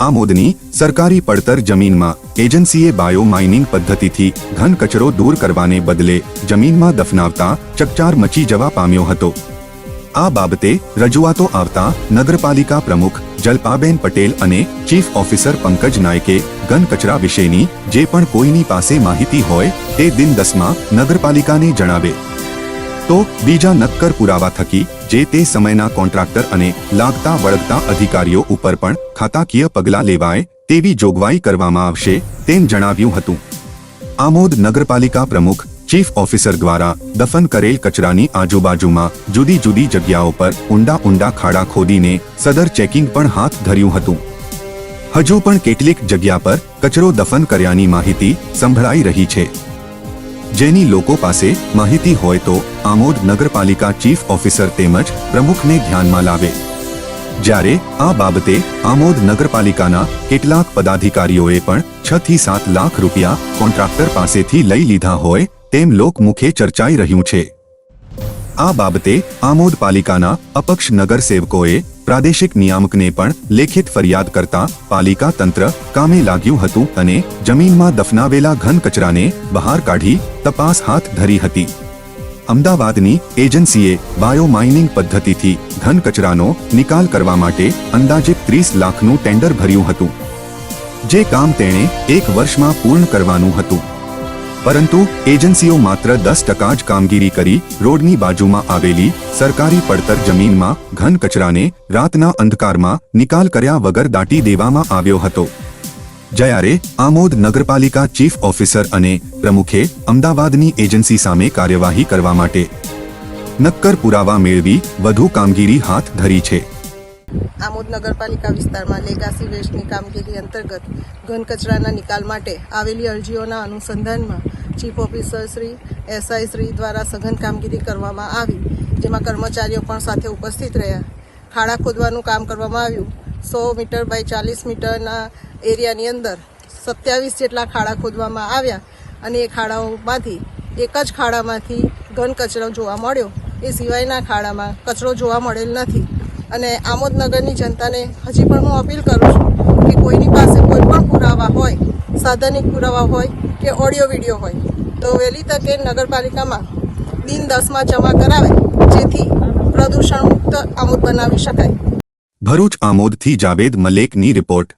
આમોદની સરકારી પડતર જમીનમાં એજન્સીએ બાયો માઇનિંગ પદ્ધતિથી ઘન કચરો દૂર કરવાને બદલે જમીનમાં દફનાવતા ચકચાર મચી જવા પામ્યો હતો. આ બાબતે રજૂઆતો આવતા નગરપાલિકા પ્રમુખ જલપાબેન પટેલ અને ચીફ ઓફિસર પંકજ નાયકે ઘન કચરા વિશેની જે પણ કોઈની પાસે માહિતી હોય તે દિન દસમાં નગરપાલિકાને જણાવે. તો બીજા નક્કર પુરાવા થકી જે તે સમયના કોન્ટ્રાક્ટર અને લાગતા વળગતા અધિકારીઓ ઉપર પણ ખાતાકીય પગલાં લેવાય તેવી જોગવાઈ કરવામાં આવશે તેમ જણાવ્યું હતું. આમોદ નગરપાલિકા પ્રમુખ, ચીફ ઓફિસર દ્વારા દફન કરેલ કચરાની આજુબાજુમાં જુદી જુદી જગ્યાઓ પર ઊંડા ઊંડા ખાડા ખોદીને સદર ચેકિંગ પણ હાથ ધર્યું હતું. હજુ પણ કેટલીક જગ્યા પર કચરો દફન કર્યાની માહિતી સંભળાઈ રહી છે. જેની લોકો પાસે માહિતી હોય તો આમોદ નગરપાલિકા ચીફ ઓફિસર તેમજ પ્રમુખને ધ્યાનમાં લાવે. જ્યારે આ બાબતે આમોદ નગરપાલિકાના કેટલાક પદાધિકારીઓએ પણ છ થી સાત લાખ રૂપિયા કોન્ટ્રાક્ટર પાસેથી લઈ લીધા હોય તેમ લોકમુખે ચર્ચાઈ રહ્યું છે. આ બાબતે આમોદ પાલિકાના અપક્ષ નગરસેવકોએ પ્રાદેશિક નિયામકને પણ લેખિત ફરિયાદ કરતા પાલિકા તંત્ર કામે લાગ્યું હતું અને જમીનમાં દફનાવેલા ઘન કચરાને બહાર કાઢી તપાસ હાથ ધરી હતી. અમદાવાદની એજન્સીએ બાયોમાઇનિંગ પદ્ધતિથી ઘન કચરાનો નિકાલ કરવા માટે અંદાજિત ત્રીસ લાખનું ટેન્ડર ભર્યું હતું. જે કામ તેણે એક વર્ષમાં પૂર્ણ કરવાનું હતું. પરંતુ એજન્સીઓ માત્ર દસ ટકા જ કામગીરી કરી રોડની બાજુમાં આવેલી સરકારી પડતર જમીનમાં ઘન કચરાને રાતના અંધકારમાં નિકાલ કર્યા વગર દાટી દેવામાં આવ્યો હતો. જ્યારે આમોદ નગરપાલિકા ચીફ ઓફિસર અને પ્રમુખે અમદાવાદની એજન્સી સામે કાર્યવાહી કરવા માટે નક્કર પુરાવા મેળવી વધુ કામગીરી હાથ ધરી છે. આમોદ નગરપાલિકા વિસ્તારમાં લેગાસી વેસ્ટની કામગીરી અંતર્ગત ઘન કચરાના નિકાલ માટે આવેલી અરજીઓના અનુસંધાનમાં chief officer Shri SI Shri દ્વારા સઘન કામગીરી કરવામાં આવી, જેમાં કર્મચારીઓ પણ સાથે ઉપસ્થિત રહ્યા. ખાડા ખોદવાનું કામ કરવામાં આવ્યું. સો મીટર બાય ચાલીસ મીટરના એરિયાની અંદર સત્યાવીસ જેટલા ખાડા ખોદવામાં આવ્યા અને એ ખાડાઓમાંથી એક જ ખાડામાંથી ઘન કચરો જોવા મળ્યો. એ સિવાયના ખાડામાં કચરો જોવા મળેલ નથી. અને આમોદનગરની જનતાને હજી પણ હું અપીલ કરું છું કે કોઈની પાસે કોઈ પણ પુરાવા હોય, સાધનિક પુરાવા હોય કે ઓડિયો વીડિયો હોય, તો વહેલી તકે નગરપાલિકામાં દિન દસમાં જમા કરાવે, જેથી પ્રદૂષણ મુક્ત આમોદ બનાવી શકાય. ભરૂચ આમોદથી જાવેદ મલેકની રિપોર્ટ.